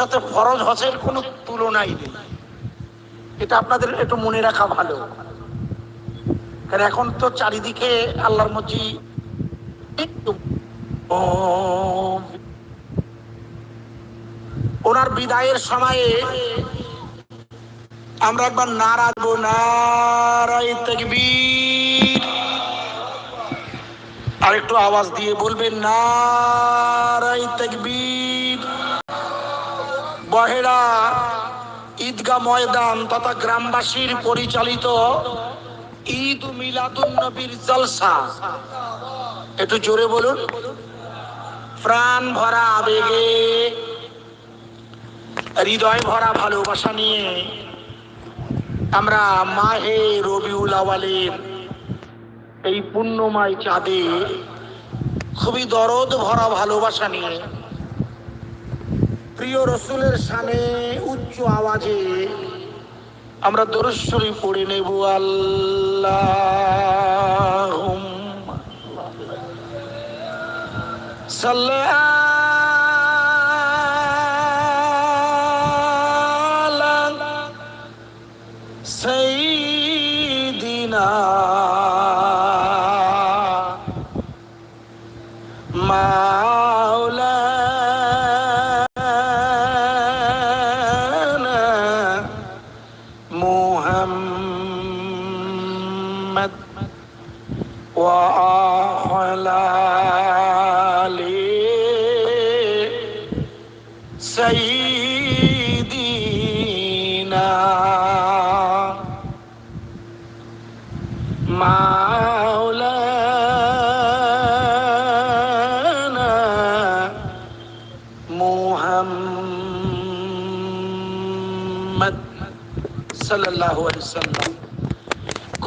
সাথে ফরজ হজের কোনো তুলনাই নেই। এটা আপনাদের একটু মনে রাখা ভালো। কারণ এখন তো চারিদিকে আল্লাহর মজি ওনার বিদায়ের সময়ে আমরা একবার নারাজবো নারাই তকবীর। আর একটু আওয়াজ দিয়ে বলবেন নারাই তকবীর। বহেরা ঈদগাহ ময়দান তথা গ্রামবাসীর পরিচালিত ঈদ মিলাদুন নবীর জলসা। একটু জোরে বলুন। প্রাণ ভরা আবেগে, হৃদয় ভরা ভালোবাসা নিয়ে আমরা মাহে রবিউল আওয়ালের এই পুণ্যময় চাঁদে খুবই দরদ ভরা ভালোবাসা নিয়ে প্রিয় রসুলের সামনে উচ্চ আওয়াজে আমরা দরশ্বরী পড়ে নেব আল্লাহ সাল্লাহ মা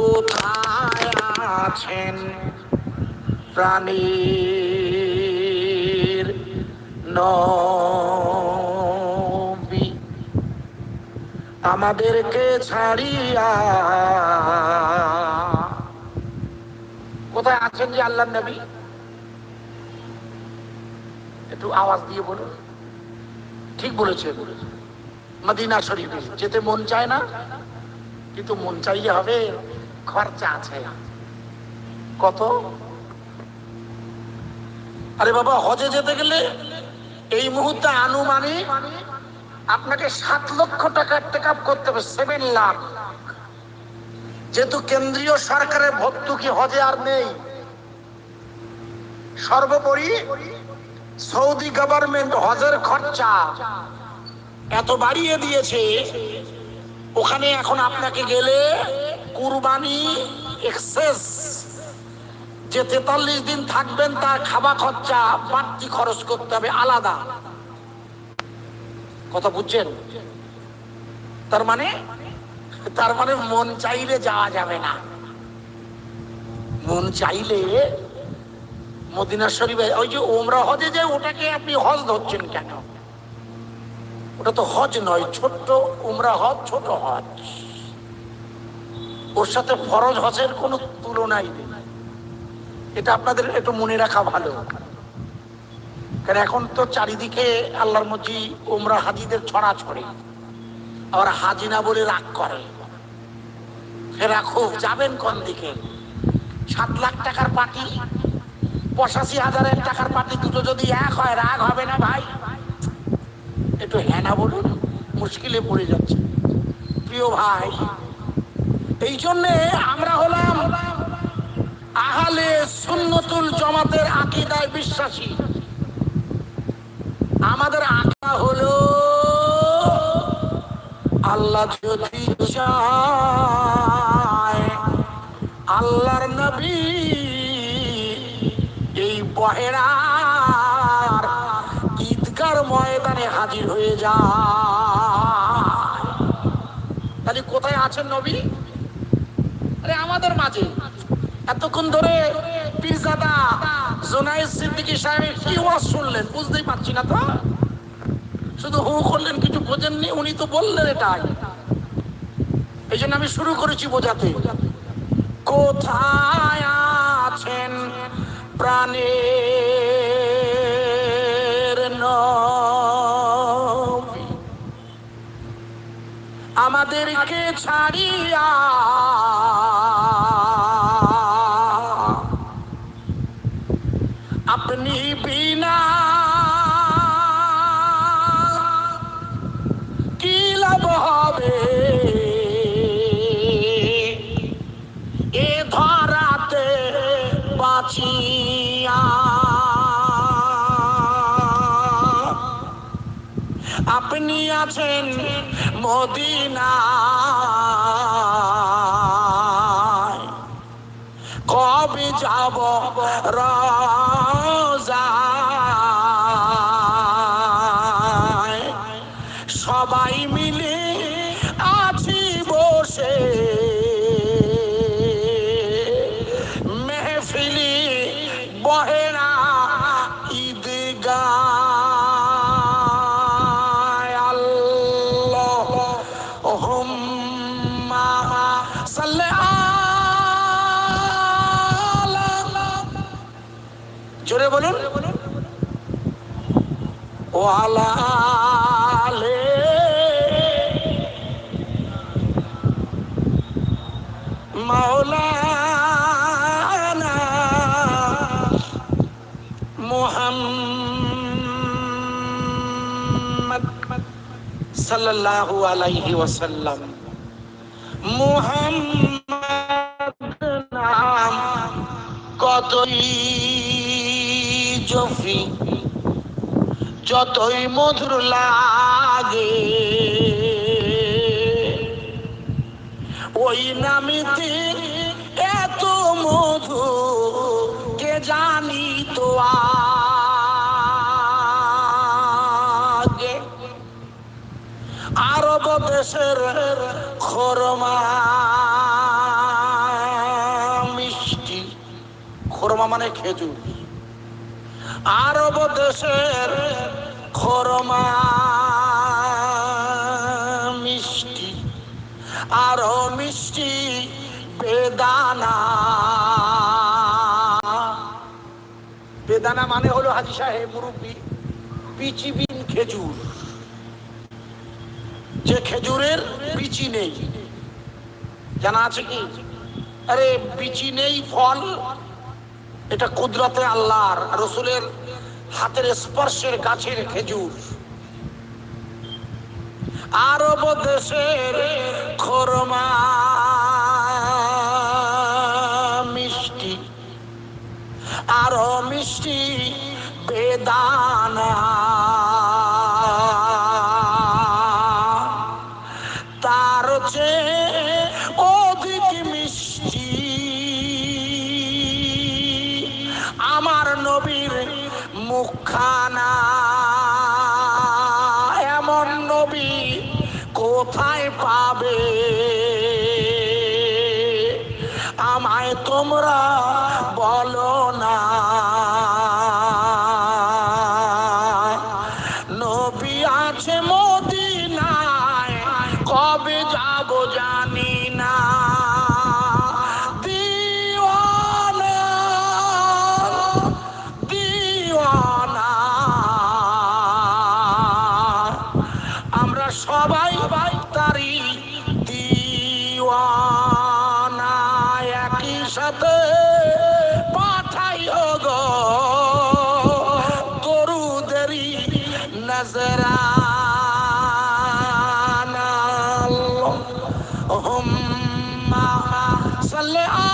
কোথায় আছেন প্রাণীর নবী? আমাদেরকে ছাড়িয়া কোথায় আছেন যে আল্লাহ নবী? একটু আওয়াজ দিয়ে বলুন। ঠিক বলেছে। মদিনা শরীফে যেতে মন চায় না, কিন্তু মন চাইলে হবে। খরচা আছে। কত? আরে বাবা, হজে যেতে গেলে এই মুহূর্তে আনুমানিক আপনাকে সাত লক্ষ টাকার টেক করতে হবে, সেভেন লাখ। যেহেতু কেন্দ্রীয় সরকারের ভর্তুকি, হজে আর নেই। সর্বোপরি সৌদি গভর্নমেন্ট হজের খরচা এত বাড়িয়ে দিয়েছে, ওখানে এখন আপনাকে গেলে কুরবানি এক্সেস। যে তেতাল্লিশ দিন থাকবেন, তার খাওয়া খরচা বাড়তি খরচ করতে হবে, আলাদা। কথা বুঝছেন? তার মানে তার মানে মন চাইলে যাওয়া যাবে না। মন চাইলে মদিনা শরীফে, ওই যে ওমরা হজে যায় ওটাকে আপনি হজ ধরছেন কেন? ওটা তো হজ নয়, ছোট্ট উমরা হজ, ছোট হজ। ওর সাথে ফরজ হজের কোনো তুলনাই নেই। এটা আপনাদের একটু মনে রাখা ভালো। কারণ এখন তো চারিদিকে আল্লাহর মজি ওমরা হাজিদের ছড়া ছড়ে আবার হাজি না বলে রাগ করে। ফেরা খুব, যাবেন কোন দিকে? সাত লাখ টাকার পার্টি, পঁচাশি হাজারের টাকার পার্টি দুটো যদি এক হয়, রাগ হবে না ভাই। একটু হ্যাঁ না বলুন, মুশকিলে পড়ে যাচ্ছে। প্রিয় ভাই এই জন্যে আমরা হলাম আহালে সুন্নতুল জমাতের আকিদায় বিশ্বাসী। আমাদের আঁকা হলো আল্লাহ যদি আল্লাহর নবী এই বহেরার ঈদগার ময়দানে হাজির হয়ে যায়। তাহলে কোথায় আছেন নবী? আরে আমাদের মাঝে। এতক্ষণ ধরে পীরজাদা জোনাইদ সিদ্দিকী সাহেবের কি ওয়াজ শুনলেন? বুঝতেই পারছি না তো। শুধু হু করলেন, কিছু বোঝেননি, উনি তো বললেন এটাই। এই জন্য আমি শুরু করেছি বোঝাতে। কোথায় আছেন প্রাণের আমাদেরকে ছাড়িয়া আছেন মদিনায়। কবে যাব রোজায় সাল্লাল্লাহু কতই জফি যতই মধুর লাগে। ওই নামিতে এত মধু কে জানি তো আগে? দেশের খরমা মিষ্টি। খরমা মানে খেজুর। আরব দেশের খরমা মিষ্টি। আরও মিষ্টি বেদানা। বেদানা মানে হলো হাজি সাহেব মুরব্বী পিচিবিন খেজুর। যে খেজুরের বিচি নেই। জানা আছে কি? আরে, বিচি নেই ফল, এটা কুদরতে আল্লাহর, রসুলের হাতের স্পর্শের গাছের খেজুর। আরব দেশের খরমা মিষ্টি, আরও মিষ্টি বেদানা আমায় তোমরা বলো না। হুম্মা صل আলা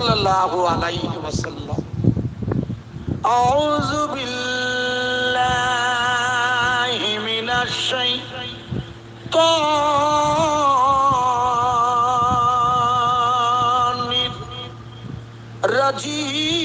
صلى الله عليه وسلم أعوذ بالله من الشيطان الرجيم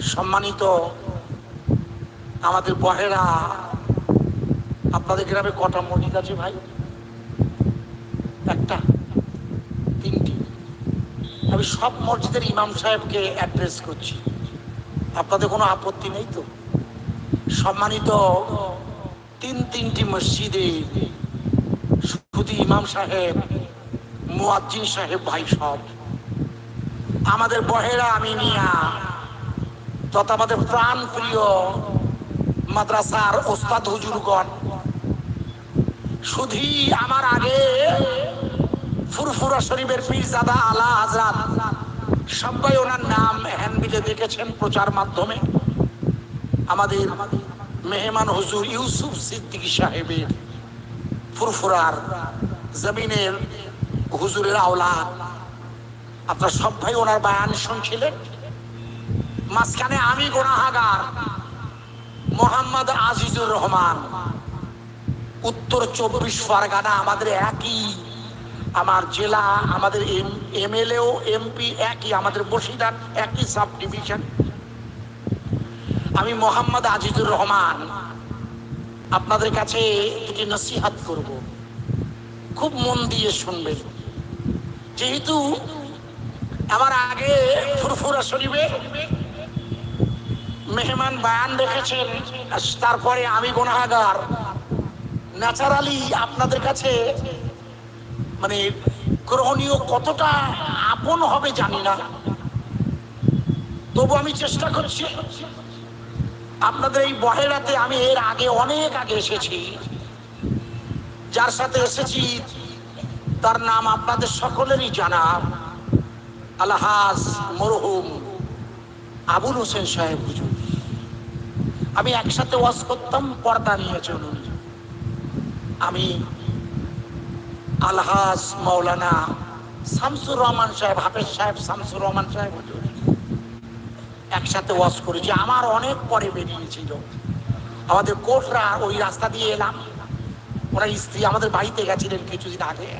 সম্মানিত আমাদের বহেরা, আপনাদের গ্রামে কটা মসজিদ আছে ভাই? একটা, তিনটি। আমি সব মসজিদের ইমাম সাহেবকে অ্যাড্রেস করছি। আপনাদের কোনো আপত্তি নেই তো? সম্মানিত তিন তিনটি মসজিদে শুধু ইমাম সাহেব, মুয়াজ্জিন সাহেব ভাই সব। আমাদের বহেরা, আমিনিয়া তথা আমাদের প্রাণ প্রিয় মাদ্রাসার ওস্তাদ হুজুরগণ শুধু আমার আগে ফুরফুরা শরীফের পীরজাদা আলা আজাদ সবাই ওনার নাম হ্যান্ডবিলে দেখেছেন প্রচার মাধ্যমে। আমাদের মেহমান হুজুর ইউসুফ সিদ্দিকী সাহেবের ফুরফুরার জমিনের হুজুরের আওলাদ। আপনার সব ভাই ওনার বায়ান শুনছিলেন? মাঝখানে আমি গোনাহাগার, মোহাম্মদ আজিজুর রহমান। উত্তর চব্বিশ পরগনা আমাদের একই, আমার জেলা, আমাদের এমএলএ ও এমপি একই, আমাদের বসিরহাট একই সাব ডিভিশন আমি মোহাম্মদ আজিজুর রহমান। আপনাদের কাছে দুটি নসিহাত করব। খুব মন দিয়ে শুনবেন। যেহেতু আমার আগে ফুরফুরা শরীফে মেহমান বায়ান রেখেছেন তারপরে আমি গোনাগার ন্যাচারালি আপনাদের কাছে মানে গ্রহণীয় কতটা আপন হবে জানি না। তবু আমি চেষ্টা করছি। আপনাদের এই বহেরাতে আমি এর আগে অনেক আগে এসেছি। যার সাথে এসেছি, তার নাম আপনাদের সকলেরই জানা। আলহাজ মরহুম আবুল হোসেন সাহেব হুজুর। আমি একসাথে ওয়াজ করতাম, পর্দা নিয়েছে উনি আমি আলহাজ মৌলানা শামসুর রহমান সাহেব, হাফেজ সাহেব, শামসুর রহমান সাহেব একসাথে ওয়াজ করেছি। আমার অনেক পরে বেরিয়েছিল। আমাদের কোর্টরা ওই রাস্তা দিয়ে এলাম। ওরা স্ত্রী আমাদের বাড়িতে গেছিলেন কিছুদিন আগে।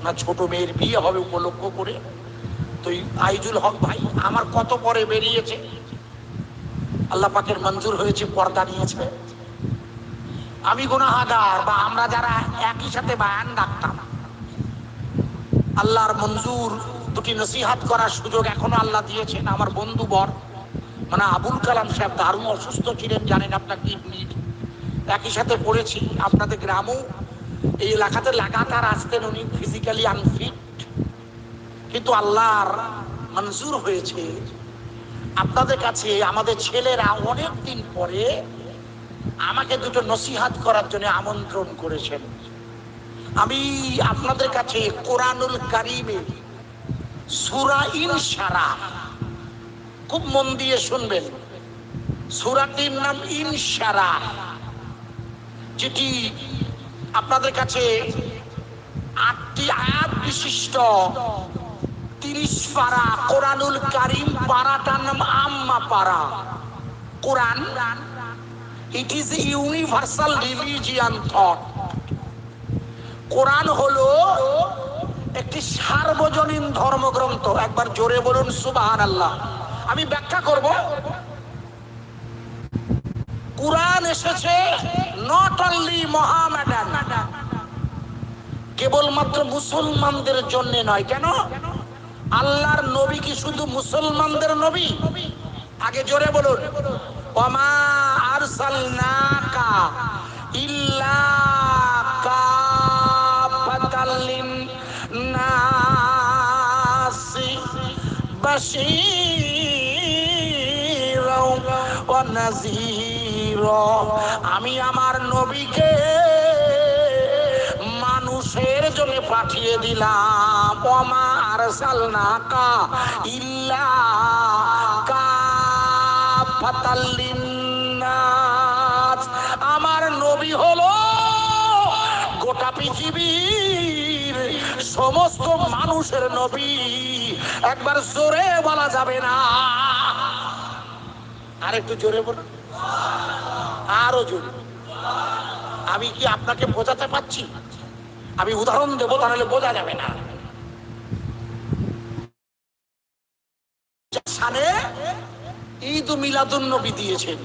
ওনার ছোট মেয়ের বিয়ে হবে উপলক্ষ করে। তো আইজুল হক ভাই আমার কত পরে বেরিয়েছে? আল্লাহ পাকের মঞ্জুর হয়েছে, পর্দা নিয়েছে। আমি গুনাহাগার বা আমরা যারা একই সাথে বায়ান ডাকতাম, আল্লাহর মঞ্জুর দুটি নসিহাত করার সুযোগ এখনও আল্লাহ দিয়েছেন। আমার বন্ধু বর মানে আবুল কালাম সাহেব, দারুণ অসুস্থ ছিলেন, জানেন আপনার কিডনির একই সাথে পড়েছি, আপনাদের গ্রামও, এই এলাকাতে লাগাতার আসতেন উনি ফিজিক্যালি আনফিট কিন্তু আল্লাহর মঞ্জুর হয়েছে। আপনাদের কাছে আমাদের ছেলেরা অনেক দিন পরে আমাকে দুটো নসিহাত করার জন্য আমন্ত্রণ করেছেন। আমি আপনাদের কাছে কোরআনুল কারিমে সুরা ইনসারা খুব মন দিয়ে শুনবেন। সুরাটির নাম ইনসারা যেটি আপনাদের কাছে আটটি আয়াত বিশিষ্ট তিরিশ পারা, কোরআনুল কারিম পারাটার নাম আম্মা পারা। Quran it is universal religion thought Quran হলো একটি সার্বজনীন ধর্মগ্রন্থ। একবার জোরে বলুন সুবাহান আল্লাহ আমি ব্যাখ্যা করব। কোরআন এসেছে নট অনলি মহামেডান, কেবলমাত্র মুসলমানদের জন্য নয়। কেন? আল্লাহর নবী কি শুধু মুসলমানদের নবী? আগে জোরে বলুন। ওমা আরসালনাকা ইল্লা কাফাতাল লিন-নাসি বাশীরা ওয়া নাযীরা। আমি আমার নবীকে মানুষের জন্য পাঠিয়ে দিলাম। ওমা আরসালনাকা ইল্লা কাফাতাল আমার নবী হলো গোটা পৃথিবীর সমস্ত মানুষের নবী। একবার জোরে বলা যাবে না। আর একটু জোরে বলুন আরও জোরে। আমি কি আপনাকে বোঝাতে পারছি? আমি উদাহরণ দেবো, তাহলে বোঝা যাবে না। সানে ঈদ মিলাদুন নবী দিয়েছেন।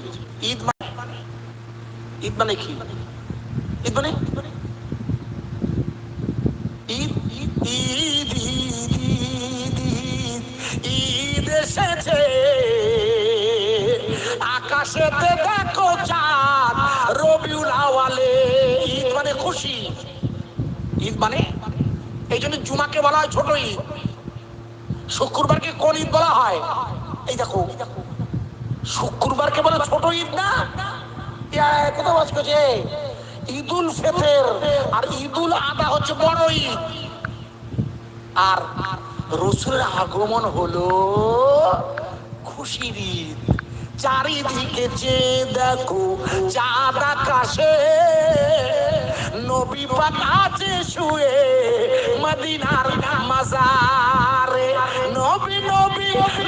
ঈদ মানে ঈদ মানে কি? ঈদ মানে? ঈদ দেখো চাঁদ, রবিউল আওয়ালে। ঈদ মানে খুশি। ঈদ মানে? এই জন্য জুমাকে বলা হয় ছোট ঈদ। শুক্রবারকে কোন ঈদ বলা হয়? এই দেখো, শুক্রবারকে বলে ছোট ঈদ না? ঈদুল ফেতের আর ঈদুল আদা হচ্ছে বড় ঈদ। আর রসুলের আগমন হলো খুশির ঈদ। চারিদিকে যে দেখো চাঁদ আকাশে, নবী পাক আছে শুয়ে মদিনার মাজারে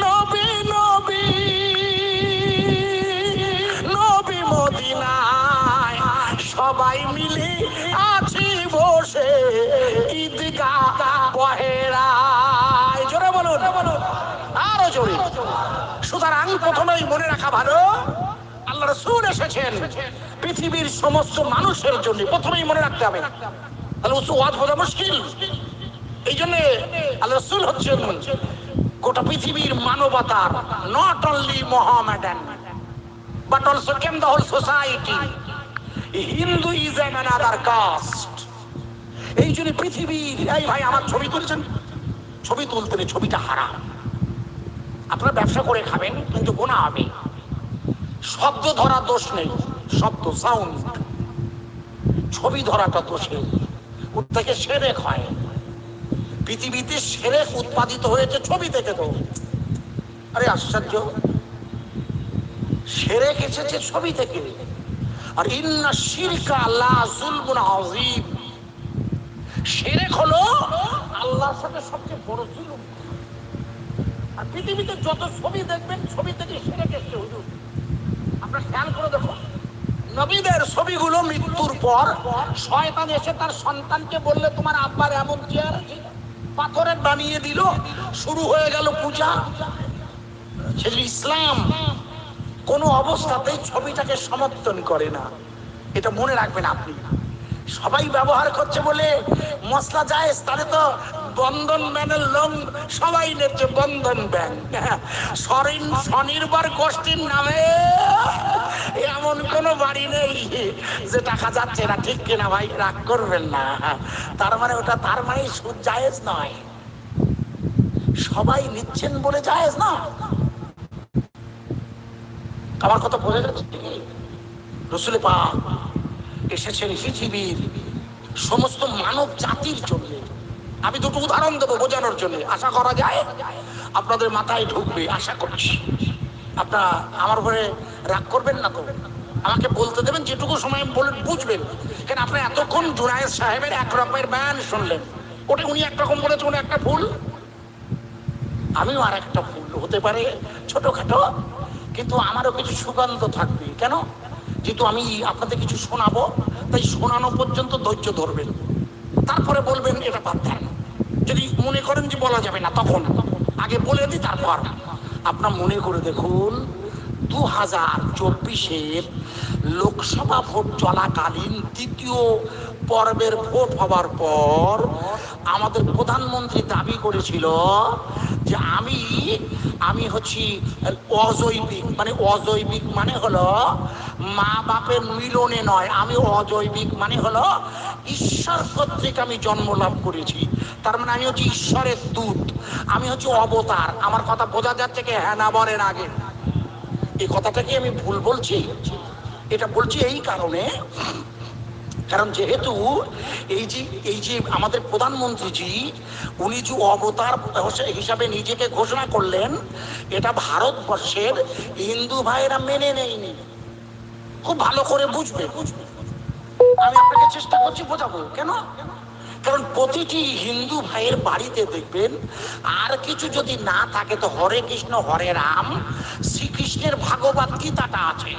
নবী নবী নবী মদিনায় সবাই মিলে আছি বসে ঈদগা বহেরায় জোরে বলুন, আরও জোরে। সুতরাং প্রথমেই মনে রাখা ভালো, আল্লাহ রসুল এসেছেন পৃথিবীর সমস্ত মানুষের জন্য, প্রথমেই মনে রাখতে হবে। তাহলে ওয়াজ বোঝা মুশকিল। এই জন্য আল্লাহ রসুল হচ্ছেন গোটা পৃথিবীর মানবতার not only Mohammedan but also came the whole society. Hinduism and other caste এই জন্য পৃথিবীর, এই ভাই আমার ছবি তুলছেন। ছবি তুলতে নেই, ছবিটা হারাম। আপনারা ব্যবসা করে খাবেন, কিন্তু গোনা হবে। শব্দ ধরা দোষ নেই, শব্দ সাউন্ড ছবি ধরাটা দোষে ওর থেকে সেরেক হয়? পৃথিবীতে সেরেক উৎপাদিত হয়েছে ছবি থেকে তো। আরে আশ্চর্য। সেরেক এসেছে ছবি থেকে। আর ইন্না শিরকা আল্লাহ জুলমুন আযীম। সেরেক হলো আল্লাহর সাথে সবচেয়ে বড় জুলুম। আর পৃথিবীতে যত ছবি দেখবেন, ছবি থেকে সেরেক এসছে হুজুর। আপনারা খেয়াল করে দেখুন, নবীদের ছবিগুলো মৃত্যুর পর শয়তান এসে তার সন্তানকে বললে, তোমার আব্বার এমন চেয়ার আছে পাথরের বানিয়ে দিল, শুরু হয়ে গেল পূজা। সেজন্য ইসলাম কোনো অবস্থাতেই ছবিটাকে সমর্থন করে না। এটা মনে রাখবেন আপনি। সবাই ব্যবহার করছে বলে মশলা যায় তাহলে তো বন্ধন ব্যানের লোন সবাই নেচ্ছে বন্ধন ব্যাংক সরিন স্বনির্ভর গোষ্ঠীর নামে। এমন কোনো বাড়ি নেই যে টাকা যাচ্ছে না, ঠিক কিনা ভাই? রাগ করবেন না। তার মানে ওটা তার মানে সুদ জায়েজ নয়। সবাই নিচ্ছেন বলে জায়েজ না। আমার কথা বোঝা যাচ্ছে রসুলে পা এসেছেন পৃথিবীর সমস্ত মানব জাতির জন্য। আমি দুটো উদাহরণ দেবো বোঝানোর জন্য। আশা করা যায়? আপনাদের মাথায় ঢুকবে, আশা করছি। আপনারা আমার উপরে রাগ করবেন না তো? আমাকে বলতে দেবেন, যেটুকু সময় বলে বুঝবেন। কেন আপনি এতক্ষণ জুনায়েদ সাহেবের এক রকমের ব্যান শুনলেন। ওটা উনি একরকম বলেছে উনি একটা ভুল। আমিও আর একটা ভুল হতে পারে, ছোটখাটো। কিন্তু আমারও কিছু সুগন্ধ থাকবে। কেন? যেহেতু আমি আপনাদের কিছু শোনাবো, তাই শোনানো পর্যন্ত ধৈর্য ধরবেন। তারপরে বলবেন, এটা বাদ দেন। যদি মনে করেন যে বলা যাবে না, তখন। আগে বলে দিই, তারপর। আপনার মনে করে দেখুন দু হাজার চব্বিশের লোকসভা ভোট চলাকালীন দ্বিতীয় পর্বের ভোট হবার পর আমাদের প্রধানমন্ত্রী দাবি করেছিল যে আমি আমি হচ্ছি অজৈবিক মানে অজৈবিক মানে হলো মা বাপের মিলনে নয়, আমি অজৈবিক মানে হলো ঈশ্বর কর্তৃক আমি জন্ম লাভ করেছি। তার মানে আমি হচ্ছি ঈশ্বরের দূত, আমি হচ্ছি অবতার। আমার কথা বোঝা যাচ্ছে কি? হ্যাঁ না আগে। এই কথাটা কি আমি ভুল বলছি? এটা বলছি এই কারণে, কারণ যেহেতু এই যে এই যে আমাদের প্রধানমন্ত্রীজি, উনি যে অবতার হিসাবে নিজেকে ঘোষণা করলেন, এটা ভারতবর্ষের হিন্দু ভাইয়েরা মেনে নেয়নি। খুব ভালো করে বুঝবে বুঝবে। আমি আপনাকে চেষ্টা করছি বোঝাবো। কেন? কারণ প্রতিটি হিন্দু ভাইয়ের বাড়িতে দেখবেন, আর কিছু যদি না থাকে, তো হরে কৃষ্ণ, হরে রাম, শ্রীকৃষ্ণের ভাগবত গীতাটা আছে।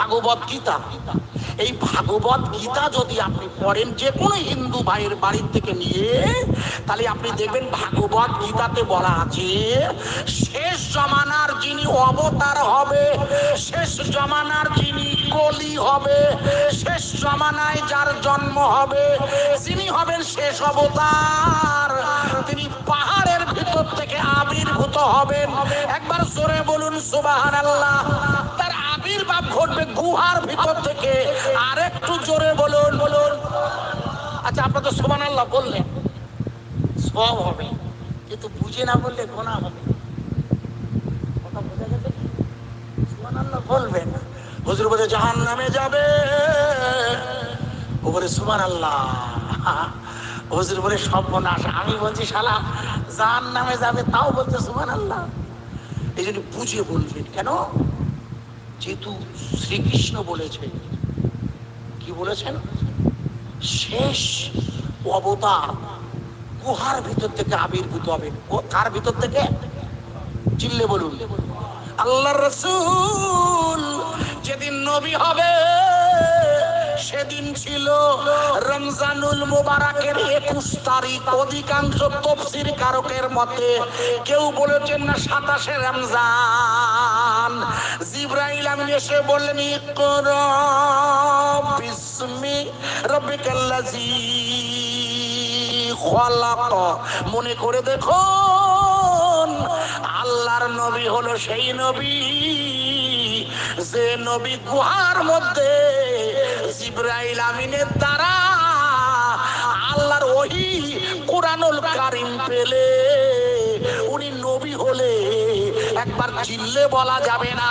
ভাগবত গীতা। এই ভাগবত গীতা যদি আপনি পড়েন যে কোনো হিন্দু ভাইয়ের বাড়ির থেকে নিয়ে, তাহলে আপনি দেখবেন ভাগবত গীতাতে বলা আছে, শেষ জমানার যিনি অবতার হবে, শেষ জমানার যিনি কলি হবে, শেষ জমানায় যার জন্ম হবে, যিনি হবেন শেষ অবতার। তিনি পাহাড়ের ভিতর থেকে আবির্ভূত হবেন। একবার জোরে বলুন সুবাহান আল্লাহ ঘটবে গুহার ভিতর থেকে। আর একটু জোরে বলুন বলুন। আচ্ছা আপনার তো সুবান আল্লাহ বললেন। সব হবে, কিন্তু বুঝে না বললে গোনা হবে। কথা বোঝা? সুবহানাল্লাহ বলবেন। হুজুর বলে জাহান নামে যাবে। ও বলে সুমান আল্লাহ হুজুর বলে, সর্বনাশ। আমি বলছি, শালা জাহান নামে যাবে, তাও বলতে সুমান আল্লাহ এই জন্য বুঝে বলবেন। কেন? যেহেতু শ্রীকৃষ্ণ বলেছে কি বলেছেন? শেষ অবতার গুহার ভিতর থেকে আবির্ভূত হবে। কার ভিতর থেকে? চিল্লে বলুন। আল্লাহ রসুল যেদিন নবী হবে, সেদিন ছিল রমজানুল মুবারকের একুশ তারিখ অধিকাংশ তফসির কারকের মতে কেউ বলেছেন না সাতাশে রমজান। জিব্রাইল আমিন এসে বললেন ইকরা বিসমি রব্বিকাল্লাযী খলাক। মনে করে দেখুন, আল্লাহর নবী হলো সেই নবী। যে নবী গুহার মধ্যে জিব্রাইল আমিনের দ্বারা আল্লাহর ওহি কোরআনুল কারিম পেলে উনি নবী হলে একবার চিল্লে বলা যাবে না।